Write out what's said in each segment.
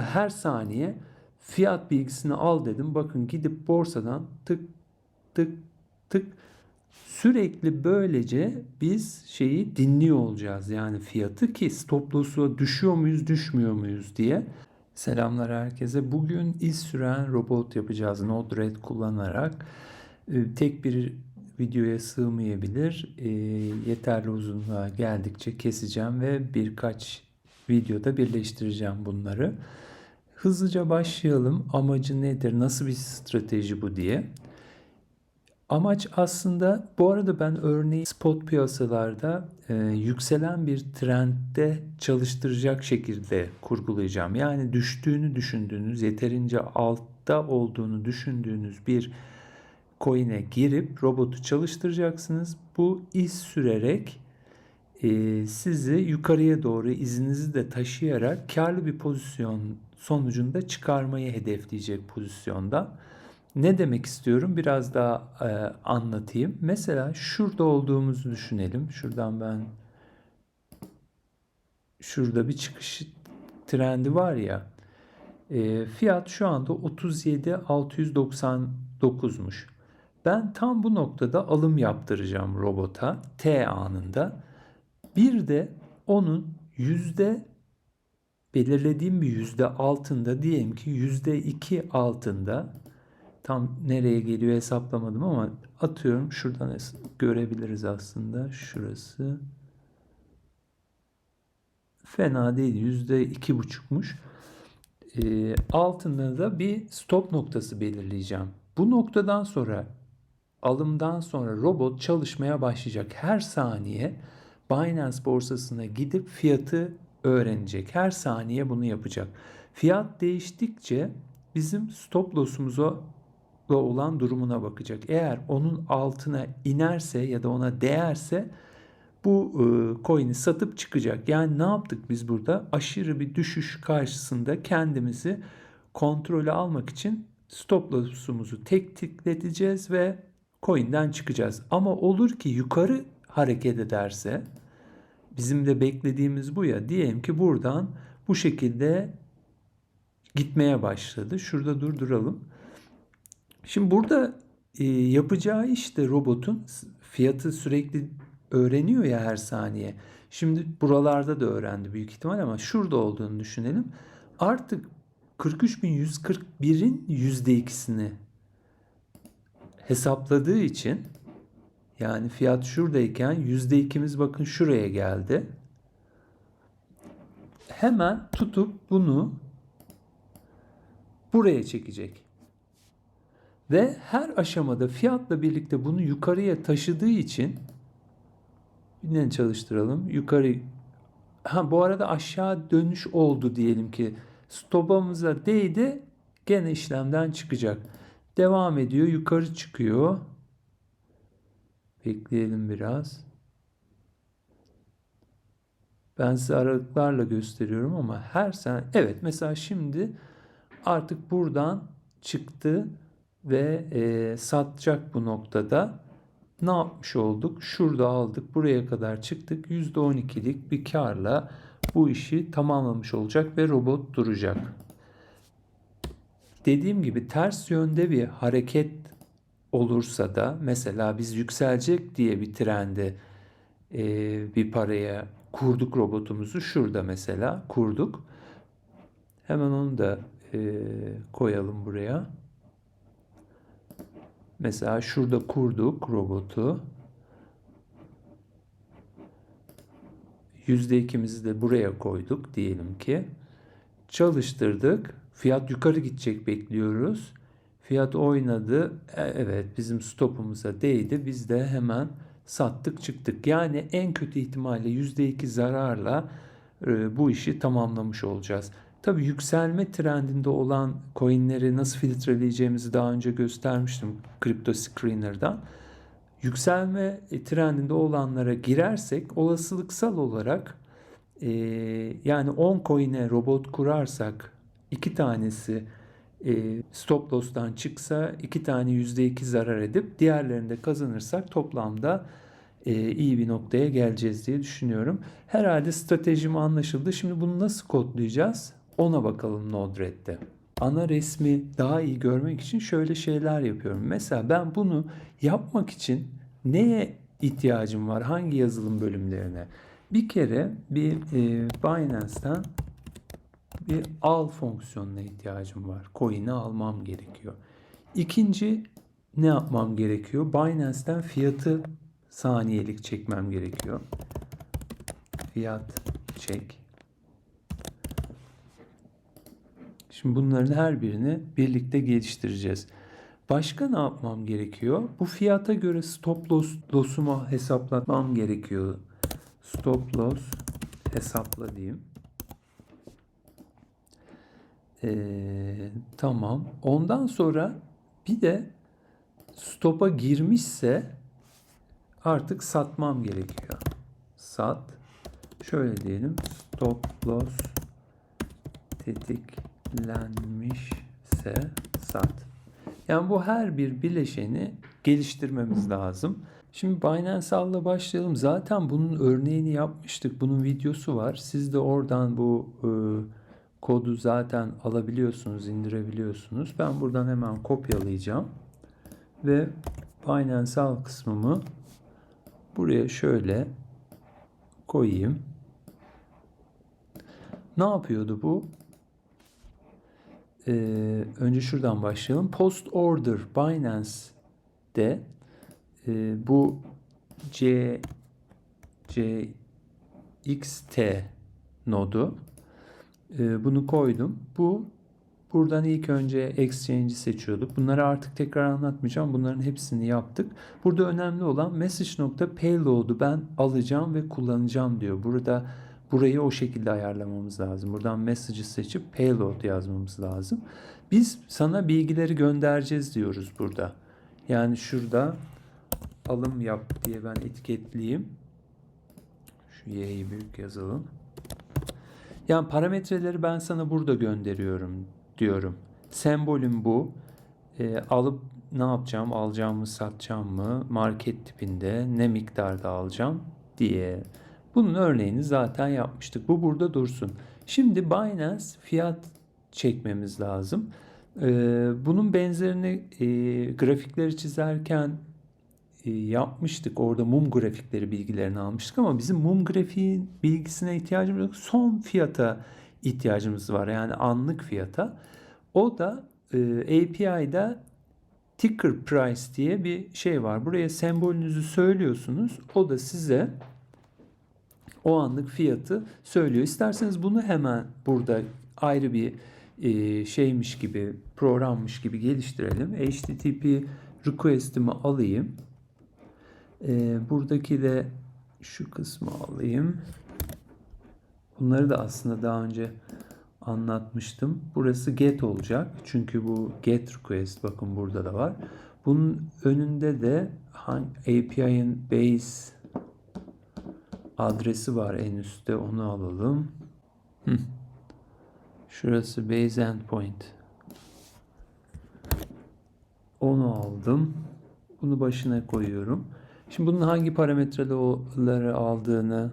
her saniye fiyat bilgisini al dedim. Bakın gidip borsadan tık tık tık sürekli böylece biz şeyi dinliyor olacağız. Yani fiyatı ki stop loss'u düşüyor muyuz düşmüyor muyuz diye. Selamlar herkese. Bugün iz süren robot yapacağız Node-RED kullanarak. Ee, Tek bir videoya sığmayabilir. Ee, yeterli uzunluğa geldikçe keseceğim ve birkaç videoda birleştireceğim bunları. Hızlıca başlayalım. Amacı nedir? Nasıl bir strateji bu diye. Amaç aslında bu arada ben örneği spot piyasalarda e, yükselen bir trendde çalıştıracak şekilde kurgulayacağım. Yani düştüğünü düşündüğünüz, yeterince altta olduğunu düşündüğünüz bir coin'e girip robotu çalıştıracaksınız. Bu iz sürerek e, sizi yukarıya doğru izinizi de taşıyarak karlı bir pozisyon sonucunda çıkarmayı hedefleyecek pozisyonda. Ne demek istiyorum? Biraz daha e, anlatayım. Mesela şurada olduğumuzu düşünelim. Şuradan ben şurada bir çıkış trendi var ya. E, fiyat şu anda 37.699'muş. Ben tam bu noktada alım yaptıracağım robota T anında. Bir de onun yüzde belirlediğim bir yüzde altında diyelim ki yüzde iki altında tam nereye geliyor hesaplamadım ama atıyorum şuradan görebiliriz aslında. Şurası fena değil yüzde iki buçukmuş. Ee, altında da bir stop noktası belirleyeceğim. Bu noktadan sonra alımdan sonra robot çalışmaya başlayacak her saniye Binance borsasına gidip fiyatı öğrenecek. Her saniye bunu yapacak. Fiyat değiştikçe bizim stop loss'umuza olan durumuna bakacak. Eğer onun altına inerse ya da ona değerse bu e, coin'i satıp çıkacak. Yani ne yaptık biz burada? Aşırı bir düşüş karşısında kendimizi kontrolü almak için stop loss'umuzu tek tıklatacağız ve coin'den çıkacağız. Ama olur ki yukarı hareket ederse bizim de beklediğimiz bu ya diyelim ki buradan bu şekilde gitmeye başladı. Şurada durduralım. Şimdi burada e, yapacağı işte robotun fiyatı sürekli öğreniyor ya her saniye. Şimdi buralarda da öğrendi büyük ihtimal ama şurada olduğunu düşünelim. Artık 43.141'in %2'sini hesapladığı için yani fiyat şuradayken %2'miz bakın şuraya geldi. Hemen tutup bunu buraya çekecek. Ve her aşamada fiyatla birlikte bunu yukarıya taşıdığı için yine çalıştıralım. Yukarı ha bu arada aşağı dönüş oldu diyelim ki stopamıza değdi gene işlemden çıkacak. Devam ediyor yukarı çıkıyor. Bekleyelim biraz. Ben size aralıklarla gösteriyorum ama her sen evet mesela şimdi artık buradan çıktı ve e, satacak bu noktada. Ne yapmış olduk? Şurada aldık. Buraya kadar çıktık. %12'lik bir karla bu işi tamamlamış olacak ve robot duracak. Dediğim gibi ters yönde bir hareket olursa da mesela biz yükselecek diye bir trende e, bir paraya kurduk robotumuzu şurada mesela kurduk. Hemen onu da e, koyalım buraya. Mesela şurada kurduk robotu. %2'mizi de buraya koyduk diyelim ki. Çalıştırdık. Fiyat yukarı gidecek bekliyoruz. Fiyat oynadı. E, Evet bizim stopumuza değdi. Biz de hemen sattık çıktık. Yani en kötü ihtimalle %2 zararla e, bu işi tamamlamış olacağız. Tabi yükselme trendinde olan coinleri nasıl filtreleyeceğimizi daha önce göstermiştim Crypto Screener'dan. Yükselme trendinde olanlara girersek olasılıksal olarak e, yani 10 coin'e robot kurarsak iki tanesi e, stop loss'tan çıksa iki tane %2 zarar edip diğerlerinde kazanırsak toplamda e, iyi bir noktaya geleceğiz diye düşünüyorum. Herhalde stratejim anlaşıldı. Şimdi bunu nasıl kodlayacağız? Ona bakalım Node-RED'de. Ana resmi daha iyi görmek için şöyle şeyler yapıyorum. Mesela ben bunu yapmak için neye ihtiyacım var? Hangi yazılım bölümlerine? Bir kere bir e, Binance'ten bir al fonksiyonuna ihtiyacım var. Coin'i almam gerekiyor. İkinci ne yapmam gerekiyor? Binance'ten fiyatı saniyelik çekmem gerekiyor. Fiyat çek. Şimdi bunların her birini birlikte geliştireceğiz. Başka ne yapmam gerekiyor? Bu fiyata göre stop loss loss'umu hesaplatmam gerekiyor. Stop loss hesapla diyeyim. Ee, tamam. Ondan sonra bir de stop'a girmişse artık satmam gerekiyor. Sat. Şöyle diyelim. Stop loss tetiklenmişse sat. Yani bu her bir bileşeni geliştirmemiz lazım. Şimdi Binance All'la başlayalım. Zaten bunun örneğini yapmıştık. Bunun videosu var. Siz de oradan bu e, kodu zaten alabiliyorsunuz, indirebiliyorsunuz. Ben buradan hemen kopyalayacağım. Ve Binance All kısmımı buraya şöyle koyayım. Ne yapıyordu bu? Ee, önce şuradan başlayalım. Post order Binance'de e, bu C C XT nodu e, bunu koydum. Bu buradan ilk önce exchange'i seçiyorduk. Bunları artık tekrar anlatmayacağım. Bunların hepsini yaptık. Burada önemli olan message.payload'u ben alacağım ve kullanacağım diyor. Burada Burayı o şekilde ayarlamamız lazım. Buradan message'ı seçip payload yazmamız lazım. Biz sana bilgileri göndereceğiz diyoruz burada. Yani şurada alım yap diye ben etiketleyeyim. Şu y'yi büyük yazalım. Yani parametreleri ben sana burada gönderiyorum diyorum. Sembolüm bu. E, alıp ne yapacağım? Alacağım mı, satacağım mı? Market tipinde ne miktarda alacağım diye. Bunun örneğini zaten yapmıştık. Bu burada dursun. Şimdi Binance fiyat çekmemiz lazım. Ee, bunun benzerini e, grafikleri çizerken yapmıştık. Orada mum grafikleri bilgilerini almıştık ama bizim mum grafiğin bilgisine ihtiyacımız yok. Son fiyata ihtiyacımız var. Yani anlık fiyata. O da e, API'da ticker price diye bir şey var. Buraya sembolünüzü söylüyorsunuz. O da size o anlık fiyatı söylüyor. İsterseniz bunu hemen burada ayrı bir e, şeymiş gibi, programmış gibi geliştirelim. HTTP request'imi alayım. E, buradaki de şu kısmı alayım. Bunları da aslında daha önce anlatmıştım. Burası get olacak. Çünkü bu get request bakın burada da var. Bunun önünde de API'ın base adresi var en üstte onu alalım. Şurası base endpoint. Onu aldım. Bunu başına koyuyorum. Şimdi bunun hangi parametreleri aldığını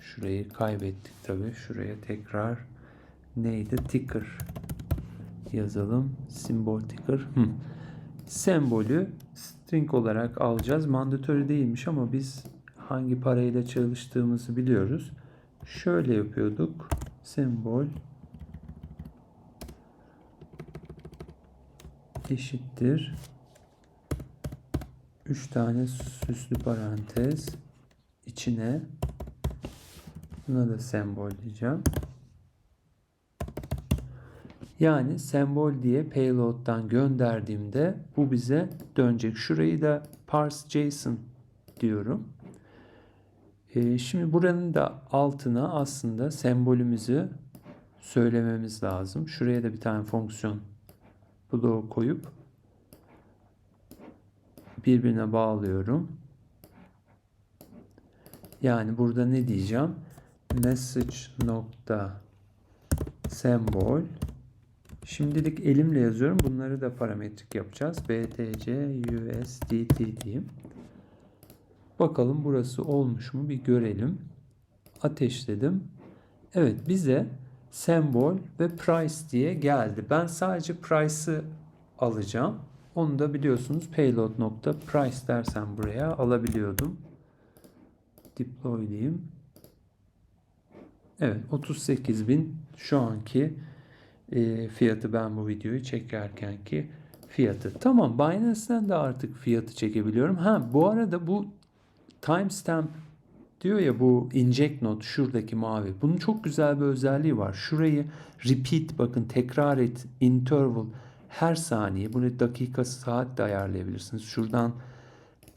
şurayı kaybettik tabi. Şuraya tekrar neydi? Ticker yazalım. Simbol ticker. Sembolü string olarak alacağız. Mandatörü değilmiş ama biz hangi parayla çalıştığımızı biliyoruz. Şöyle yapıyorduk. Sembol eşittir 3 tane süslü parantez içine buna da sembol diyeceğim. Yani sembol diye payload'dan gönderdiğimde bu bize dönecek. Şurayı da parse JSON diyorum. E, şimdi buranın da altına aslında sembolümüzü söylememiz lazım. Şuraya da bir tane fonksiyon bloğu koyup birbirine bağlıyorum. Yani burada ne diyeceğim? Message nokta sembol Şimdilik elimle yazıyorum. Bunları da parametrik yapacağız. BTC USDT diyeyim. Bakalım burası olmuş mu bir görelim. Ateşledim. Evet bize sembol ve price diye geldi. Ben sadece price'ı alacağım. Onu da biliyorsunuz payload nokta price dersen buraya alabiliyordum. Deploy diyeyim. Evet 38.000 şu anki e, fiyatı ben bu videoyu çekerken ki fiyatı. Tamam Binance'den de artık fiyatı çekebiliyorum. Ha bu arada bu timestamp diyor ya bu inject note şuradaki mavi. Bunun çok güzel bir özelliği var. Şurayı repeat bakın tekrar et interval her saniye bunu dakika saat de ayarlayabilirsiniz. Şuradan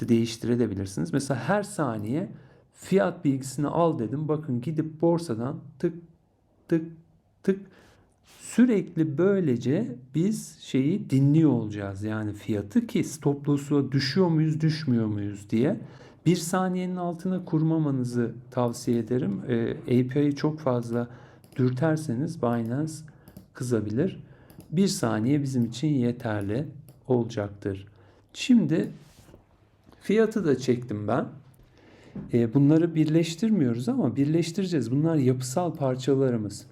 da değiştirebilirsiniz. Mesela her saniye fiyat bilgisini al dedim. Bakın gidip borsadan tık tık tık sürekli böylece biz şeyi dinliyor olacağız. Yani fiyatı ki stop loss'u düşüyor muyuz düşmüyor muyuz diye. Bir saniyenin altına kurmamanızı tavsiye ederim. Ee, API'yi çok fazla dürterseniz Binance kızabilir. Bir saniye bizim için yeterli olacaktır. Şimdi fiyatı da çektim ben. Ee, bunları birleştirmiyoruz ama birleştireceğiz. Bunlar yapısal parçalarımız.